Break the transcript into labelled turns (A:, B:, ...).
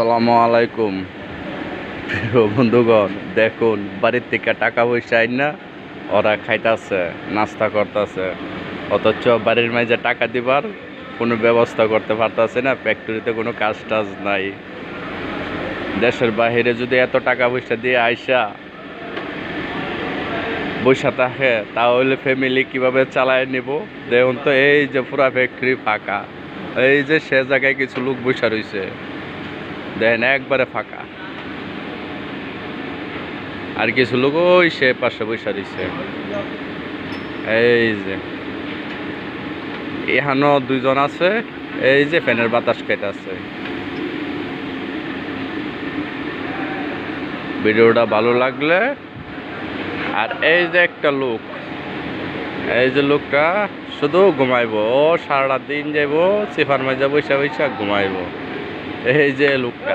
A: আসসালামু আলাইকুম। প্রিয় বন্ধুগণ, দেখুন, বাড়ির থেকে টাকা পয়সা আইন না, ওরা খাইতাছে, নাস্তা করতেছে। অথচ বাড়ির মাঝে টাকা দিবার কোনো ব্যবস্থা করতে পারতাছে না ফ্যাক্টরিতে কোনো কাজ টাজ নাই। দেশের বাহিরে যদি এত টাকা পয়সা দিয়ে আইসা বৈশা থাকে, তাহলে ফ্যামিলি কীভাবে চালায় নিব? দেখুন তো, এই যে পুরা ফ্যাক্টরি ফাঁকা, এই যে সে জায়গায় কিছু লোক বসে রয়েছে দেখেন একবারে ফাঁকা। আর কিছু লোক ওই সে পাশে বসে রয়েছে। এই যে। এখানেও দুইজন আছে, এই যে ফ্যানের বাতাস খাইতেছে। ভিডিওটা ভালো লাগলে, আর এই যে একটা লোক, এই যে লোকটা শুধু ঘুমাইবো, ও সারাটা দিন যাইবো সিফার মাঝে বৈশা বৈশা ঘুমাইবো। এই যে লোকটা।